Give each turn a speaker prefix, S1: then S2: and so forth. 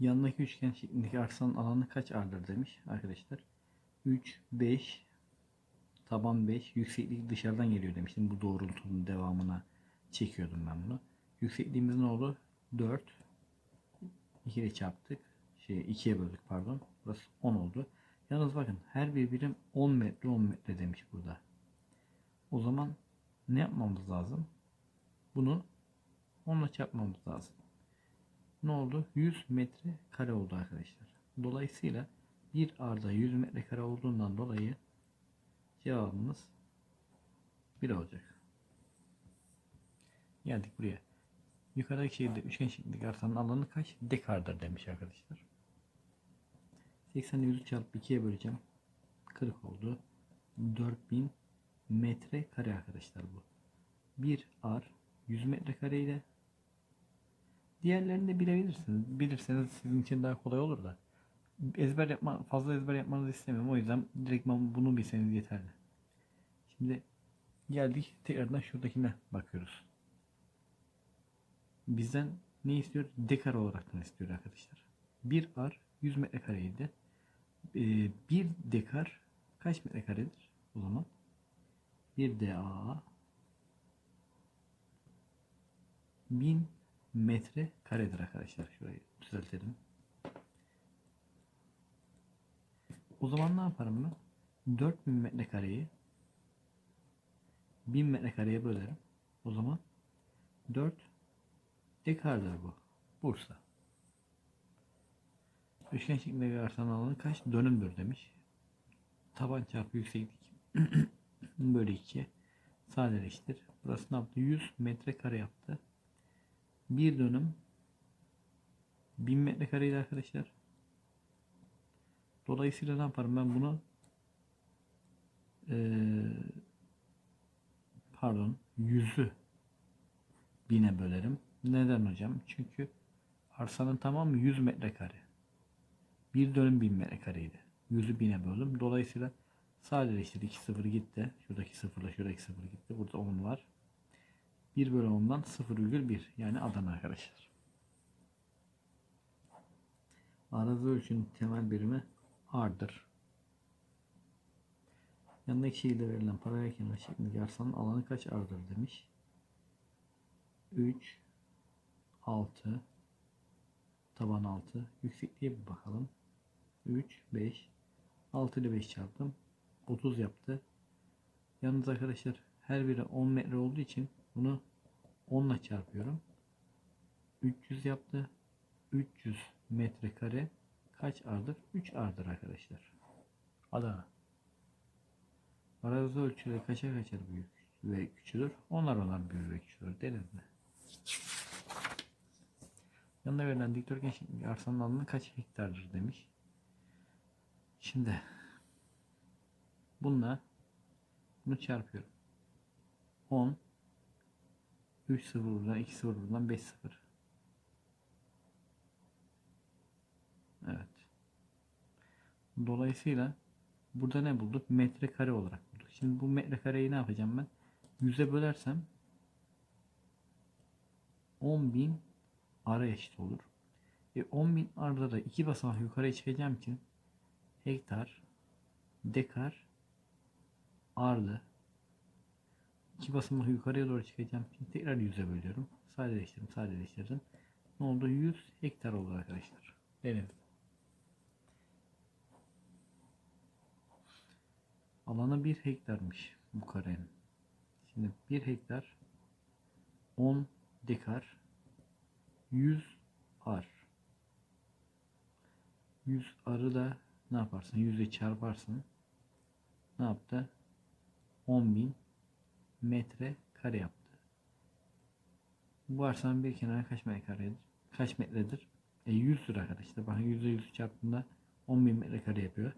S1: Yanındaki üçgen şeklindeki arsanın alanı kaç ardır demiş arkadaşlar. 3, 5, taban 5, yükseklik dışarıdan geliyor demiştim. Bu doğrultunun devamına çekiyordum ben bunu. Yüksekliğimiz ne oldu? 4. 2 ile çarptık. Şey 2'ye böldük pardon. Burası 10 oldu. Yalnız bakın her bir birim 10 metre 10 metre demiş burada. O zaman ne yapmamız lazım? Bunu 10 ile çarpmamız lazım. Ne oldu? 100 metre kare oldu arkadaşlar. Dolayısıyla bir arda 100 metre kare olduğundan dolayı cevabımız 1 olacak. Geldik buraya. Yukarıdaki şekilde üçgen şeklindeki arsanın alanı kaç? Dekardır demiş arkadaşlar. 80'i 100 çarpı 2'ye böleceğim. 40 oldu. 4000 metre kare arkadaşlar bu. 1 ar 100 metre kare ile diğerlerini de bilebilirsiniz. Bilirseniz sizin için daha kolay olur da. Ezber yapma, fazla ezber yapmanızı istemiyorum. O yüzden direkt bunu bilseniz yeterli. Şimdi geldik tekrardan şuradakine bakıyoruz. Bizden ne istiyor? Dekar olaraktan istiyor arkadaşlar. 1 ar 100 metrekareydi. Ee, 1 dekar kaç metrekaredir o zaman? 1 DA 1000 metre karedir arkadaşlar. Şurayı düzeltelim. O zaman ne yaparım ben? 4000 metrekareyi 1000 metrekareye bölerim. O zaman 4 dekardır bu. Bursa. Üçgen şeklinde arsanın alanı kaç dönümdür demiş. Taban çarpı yükseklik bölü 2 sadeleştir. Burası ne yaptı? 100 metrekare yaptı. Bir dönüm 1000 metrekareydi arkadaşlar. Dolayısıyla ne yaparım ben bunu ee, pardon yüzü bine bölerim. Neden hocam? Çünkü arsanın tamamı 100 metrekare. Bir dönüm 1000 metrekareydi. Yüzü bine böldüm. Dolayısıyla sadeleştir 2 0 gitti. Şuradaki 0 ile şuradaki 0 gitti. Burada 10 var. 1 bölü 10'dan 0,1 yani Adana arkadaşlar. Arazi ölçünün temel birimi R'dır. Yanındaki şekilde verilen paralel kenar şeklindeki arsanın alanı kaç R'dır demiş. 3 6 taban 6 yüksekliğe bir bakalım. 3 5 6 ile 5 çarptım. 30 yaptı. Yalnız arkadaşlar her biri 10 metre olduğu için bunu 10 ile çarpıyorum. 300 yaptı. 300 metrekare kaç ardır? 3 ardır arkadaşlar. Adana. Arazi ölçüleri kaça kaçar büyük ve küçülür? Onlar onlar büyür ve küçülür. Denizli. Yanında verilen dikdörtgen şeklindeki arsanın alanı kaç hektardır demiş. Şimdi bununla bunu çarpıyorum. 10 3 0 buradan 2 0 buradan 5 0 Evet. Dolayısıyla burada ne bulduk? Metrekare olarak bulduk. Şimdi bu metrekareyi ne yapacağım ben? 100'e bölersem 10.000 ara eşit olur. E 10.000 arada da iki basamak yukarıya çıkacağım için hektar, dekar, ardı. İki basamak yukarıya doğru çıkacağım için tekrar 100'e bölüyorum. Sadeleştirdim, sadeleştirdim. Ne oldu? 100 hektar oldu arkadaşlar. Denedim. Alanı 1 hektarmış bu karenin. Şimdi 1 hektar 10 dekar 100 ar. 100 arı da ne yaparsın? 100'e çarparsın. Ne yaptı? 10.000 metre kare yaptı. Bu arsanın bir kenarı kaç metre karedir? Kaç metredir? E 100 lira arkadaşlar. Bakın %100 çarptığında 10.000 metre kare yapıyor.